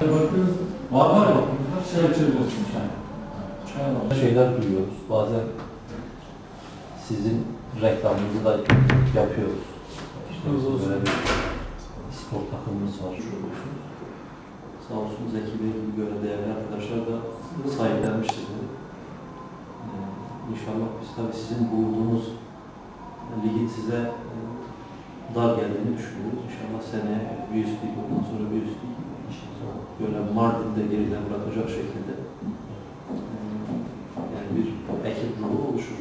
Bakıyoruz. Var var ya. Çay. Çay alalım. şeyler duyuyoruz. Bazen sizin reklamınızı da yapıyoruz. İşte böyle bir spor takımımız var. Sağ olsun Zeki Bey gibi böyle değerli arkadaşlar da sahiplenmiş sizi. Ee, İnşallah biz tabii sizin bulunduğunuz ligin size e, dar geldiğini düşünüyoruz. İnşallah seneye bir üst lig, ondan sonra bir üst lig. Mardin'de geride bırakacak şekilde e, yani bir ekip ruhu oluşur.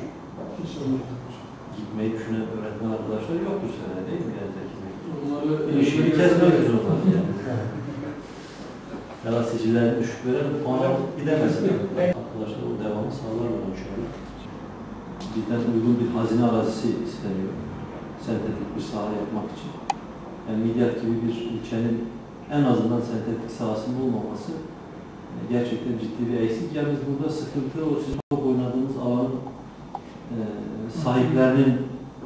Gitmeyi düşünen öğretmen arkadaşlar yoktur seneye değil mi? Yani? Bunları İlişkiyi kesmek zorunda yani. Ya da sicillerini düşük verelim, puan alıp gidemesin. Arkadaşlar o devamı sağlarlar inşallah. Bizden uygun bir hazine arazisi isteniyor. Sentetik bir saha yapmak için. Yani Midyat gibi bir ilçenin en azından sentetik sahasının olmaması e, gerçekten ciddi bir eksik. Biz burada sıkıntı o sizin çok oynadığınız alanın e, sahiplerinin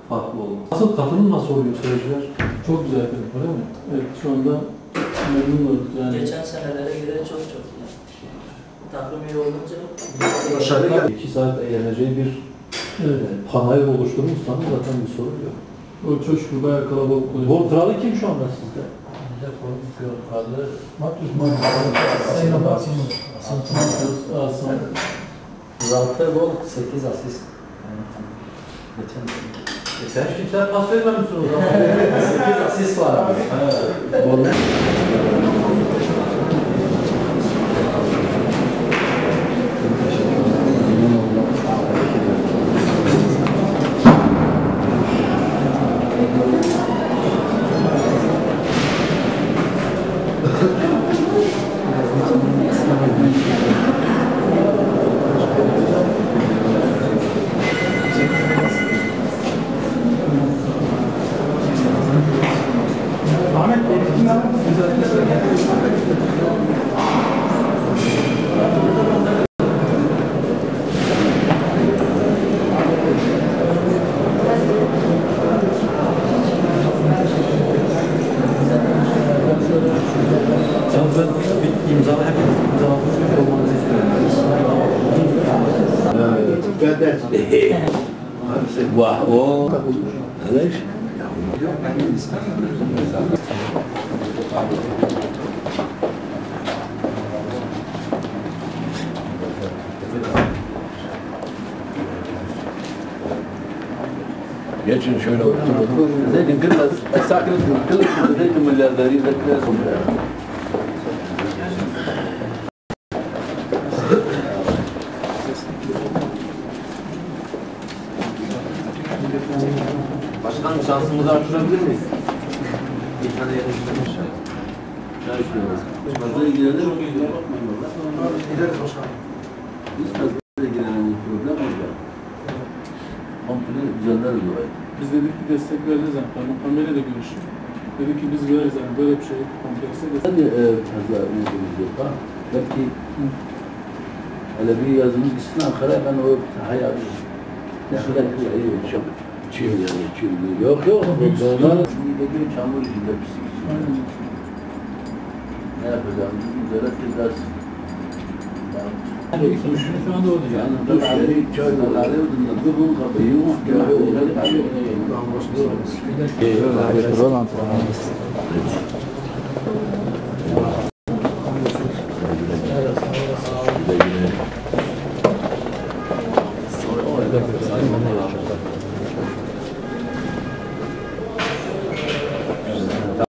farklı olması. Nasıl katılım nasıl oluyor seyirciler? Çok güzel efendim, öyle mi? Evet, şu anda memnunuz yani. Geçen senelere göre çok çok iyi. Takım iyi olunca Başarılı. İki saat eğleneceği bir Evet, e, panayır oluşturmuşsanız zaten bir sorun yok. o coşku bayağı kalabalık oluyor. Kralı kim şu anda sizde? Matus Matus. Asım. Zafer gol, 8 asist. Geçen sen kimseye pas vermemişsin o zaman. 8 asist var abi. Gol. Спасибо. Hocam bir imza hep imza olmanızı istiyorum. وهو ليش؟ يجن شنو؟ زين كل ساكن كل زين من الذين ذكرنا Başkanım şansımızı artırabilir miyiz? Bir tane yarıştırmış. Ne düşünüyoruz? Fazla ilgilenir mi? Biz fazla ilgilenen bir problem orada. Komple düzenleriz orayı. Biz dedik ki destek veririz yani. Peygamberle de görüştük. Dedi ki biz veririz yani böyle bir şey komplekse destek. Hadi e, fazla ilgimiz yok ha. Belki bir yazımız gitsin Ankara'ya ben o. Ne kadar güzel iyi çok. Çiğ yani çiğ. Yok yok. Doğrular. Şimdi çamur içinde pis. Aynen. Ne yapacağımızı güzel edeceğiz. Yani şu anda o değil. Yani duş yeri, çaylar, evdinde durun kapıyı, yok ya, öyle bir şey.